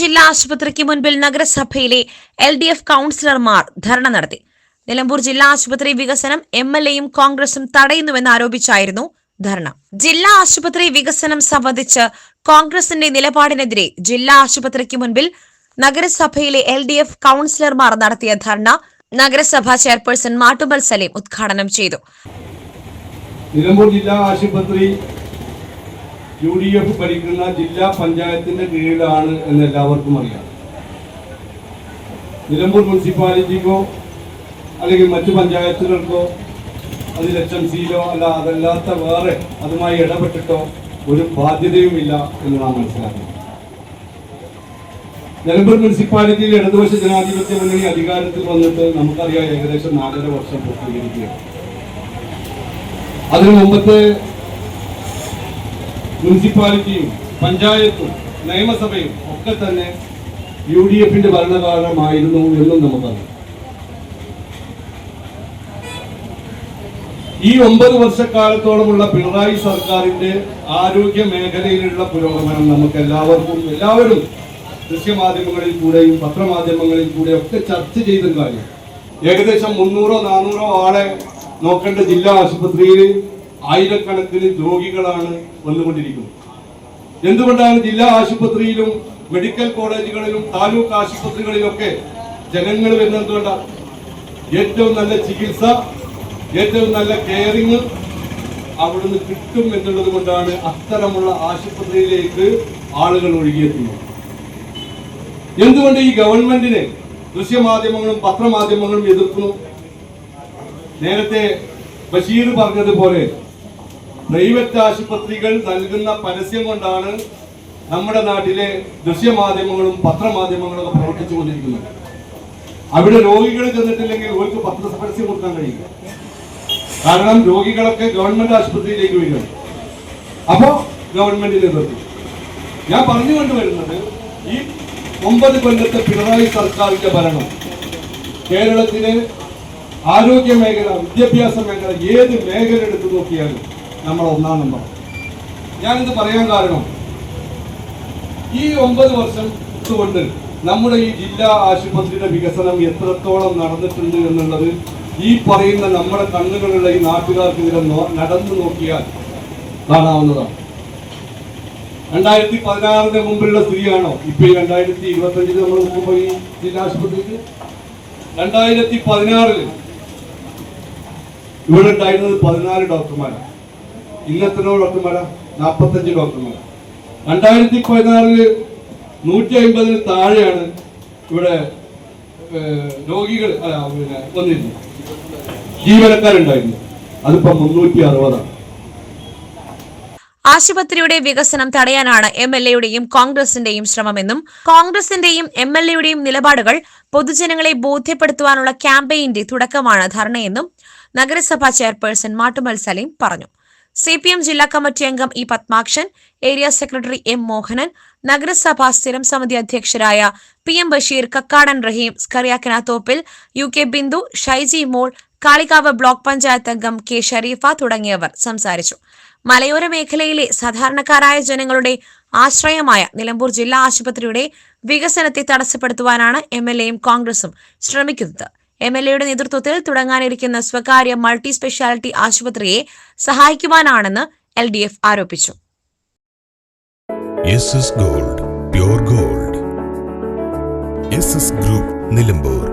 ജില്ലാ ആശുപത്രിക്ക് മുൻപിൽ നഗരസഭയിലെ എൽ ഡി എഫ് കൌൺസിലർമാർ ധർണ നടത്തി. നിലമ്പൂർ ജില്ലാ ആശുപത്രി വികസനം എം എൽ എയും കോൺഗ്രസും തടയുന്നുവെന്ന് ആരോപിച്ചായിരുന്നു ധർണ. ജില്ലാ ആശുപത്രി വികസനം സംബന്ധിച്ച് കോൺഗ്രസിന്റെ നിലപാടിനെതിരെ ജില്ലാ ആശുപത്രിക്ക് മുൻപിൽ നഗരസഭയിലെ എൽ ഡി എഫ് കൌൺസിലർമാർ നടത്തിയ ധർണ നഗരസഭാ ചെയർപേഴ്സൺ മാട്ടുമൽ സലീം ഉദ്ഘാടനം ചെയ്തു. നിലമ്പൂർ ജില്ലാ ആശുപത്രി യു ഡി എഫ് ഭരിക്കുന്ന ജില്ലാ പഞ്ചായത്തിന്റെ കീഴിലാണ് എന്ന് എല്ലാവർക്കും അറിയാം. നിലമ്പൂർ മുനിസിപ്പാലിറ്റിക്കോ അല്ലെങ്കിൽ മറ്റു പഞ്ചായത്തുകൾക്കോ അതിൽ എച്ച് എം സിയിലോ അല്ല അതല്ലാത്ത വേറെ അതുമായി ഇടപെട്ടിട്ടോ ഒരു ബാധ്യതയുമില്ല എന്ന് നാം മനസ്സിലാക്കുന്നു. നിലമ്പൂർ മുനിസിപ്പാലിറ്റിയിൽ ഇടതുപക്ഷ ജനാധിപത്യ മുന്നണി അധികാരത്തിൽ വന്നിട്ട് നമുക്കറിയാം ഏകദേശം നാലര വർഷം പൂർത്തീകരിക്കുകയാണ്. അതിനു മുമ്പത്തെ മുനിസിപ്പാലിറ്റിയും പഞ്ചായത്തും നിയമസഭയും ഒക്കെ തന്നെ യു ഡി എഫിന്റെ ഭരണകാലമായിരുന്നു എന്നും നമുക്കറിയാം ഈ ഒമ്പത് വർഷക്കാലത്തോളമുള്ള പിണറായി സർക്കാരിന്റെ ആരോഗ്യ മേഖലയിലുള്ള പുരോഗമനം നമുക്ക് എല്ലാവർക്കും എല്ലാവരും ദൃശ്യമാധ്യമങ്ങളിൽ കൂടെയും പത്രമാധ്യമങ്ങളിൽ കൂടെ ഒക്കെ ചർച്ച ചെയ്ത കാര്യം. ഏകദേശം മുന്നൂറോ നാനൂറോ ആളെ നോക്കേണ്ട ജില്ലാ ആശുപത്രിയിൽ ആയിരക്കണക്കിന് രോഗികളാണ് വന്നുകൊണ്ടിരിക്കുന്നത്. എന്തുകൊണ്ടാണ് ജില്ലാ ആശുപത്രിയിലും മെഡിക്കൽ കോളേജുകളിലും താലൂക്ക് ആശുപത്രികളിലൊക്കെ ജനങ്ങൾ വരുന്നത് എന്തുകൊണ്ടാണ് ഏറ്റവും നല്ല ചികിത്സ ഏറ്റവും നല്ല കെയറിങ് അവിടുന്ന് കിട്ടും എന്നുള്ളത് കൊണ്ടാണ് അത്തരമുള്ള ആശുപത്രിയിലേക്ക് ആളുകൾ ഒഴുകിയെത്തുന്നത്. എന്തുകൊണ്ട് ഈ ഗവൺമെന്റിനെ ദൃശ്യമാധ്യമങ്ങളും പത്രമാധ്യമങ്ങളും എതിർക്കുന്നു നേരത്തെ ബഷീർ പറഞ്ഞതുപോലെ പ്രൈവറ്റ് ആശുപത്രികൾ നൽകുന്ന പരസ്യം കൊണ്ടാണ് നമ്മുടെ നാട്ടിലെ ദൃശ്യമാധ്യമങ്ങളും പത്രമാധ്യമങ്ങളും ഒക്കെ പ്രവർത്തിച്ചു കൊണ്ടിരിക്കുന്നത്. അവിടെ രോഗികൾ ചെന്നിട്ടില്ലെങ്കിൽ അവർക്ക് പത്ര പരസ്യം കൊടുക്കാൻ കഴിയില്ല. കാരണം രോഗികളൊക്കെ ഗവൺമെന്റ് ആശുപത്രിയിലേക്ക് വരികയാണ്. അപ്പോ ഗവൺമെന്റിനെ നിർത്തി ഞാൻ പറഞ്ഞു കൊണ്ടുവരുന്നത് ഈ ഒമ്പത് കൊല്ലത്തെ പിണറായി സർക്കാരിന്റെ ഭരണം. കേരളത്തിലെ ആരോഗ്യ മേഖല വിദ്യാഭ്യാസ മേഖല ഏത് മേഖല എടുത്തു നോക്കിയാലും നമ്മൾ ഒന്നാം നമ്പർ ഞാനിത് പറയാൻ കാരണം ഈ ഒമ്പത് വർഷം കൊണ്ട് നമ്മുടെ ഈ ജില്ലാ ആശുപത്രിയുടെ വികസനം എത്രത്തോളം നടന്നിട്ടുണ്ട് എന്നുള്ളത് ഈ പറയുന്ന നമ്മുടെ കണ്ണുകളുള്ള ഈ നാട്ടുകാർക്കെതിരെ നടന്നു നോക്കിയാൽ കാണാവുന്നതാണ്. രണ്ടായിരത്തി പതിനാറിന് മുമ്പിലുള്ള സ്ഥിതിയാണോ? ഇപ്പൊ ഈ രണ്ടായിരത്തി ഇരുപത്തി അഞ്ചിന് നമ്മൾ നോക്കുമ്പോൾ ഈ ജില്ലാ ആശുപത്രിക്ക്? രണ്ടായിരത്തി പതിനാറിൽ ഇവിടെ ഉണ്ടായിരുന്നത് പതിനാല് ഡോക്ടർമാരാണ്. ഇന്നത്തെ ഡോക്ടർമാരാ? നാൽപ്പത്തഞ്ച് ഡോക്ടർമാർ രണ്ടായിരത്തി പതിനാറിൽ നൂറ്റി അമ്പതിന് താഴെയാണ് ഇവിടെ രോഗികൾ വന്നിരുന്നത്. ജീവനക്കാരുണ്ടായിരുന്നു അതിപ്പോ മുന്നൂറ്റി അറുപതാണ് ആശുപത്രിയുടെ വികസനം തടയാനാണ് എം എൽ എയുടെയും കോൺഗ്രസിന്റെയും ശ്രമമെന്നും കോൺഗ്രസിന്റെയും എം എൽ എയുടെയും നിലപാടുകൾ പൊതുജനങ്ങളെ ബോധ്യപ്പെടുത്തുവാനുള്ള ക്യാമ്പയിന്റെ തുടക്കമാണ് ധർണയെന്നും നഗരസഭാ ചെയർപേഴ്സൺ മാട്ടുമൽ സലീം പറഞ്ഞു. സി പി എം ജില്ലാ കമ്മിറ്റി അംഗം E Padmakshan area secretary M Mohanan നഗരസഭാ സ്ഥിരം സമിതി അധ്യക്ഷരായ പി എം ബഷീർ കക്കാടൻ റഹീം സ്കറിയാക്കന Thoppil U K Bindu Shaiji Mol Kalikavu block panchayat അംഗം കെ ഷരീഫ തുടങ്ങിയവർ സംസാരിച്ചു. മലയോര മേഖലയിലെ സാധാരണക്കാരായ ജനങ്ങളുടെ ആശ്രയമായ നിലമ്പൂർ ജില്ലാ ആശുപത്രിയുടെ വികസനത്തെ തടസ്സപ്പെടുത്തുവാനാണ് എം എൽ എയും കോൺഗ്രസും ശ്രമിക്കുന്നത്. എം എൽ എയുടെ നേതൃത്വത്തിൽ തുടങ്ങാനിരിക്കുന്ന സ്വകാര്യ മൾട്ടി സ്പെഷ്യാലിറ്റി ആശുപത്രിയെ സഹായിക്കുവാനാണെന്ന് എൽ ഡി എഫ് ആരോപിച്ചു. Gold gold group Nilambur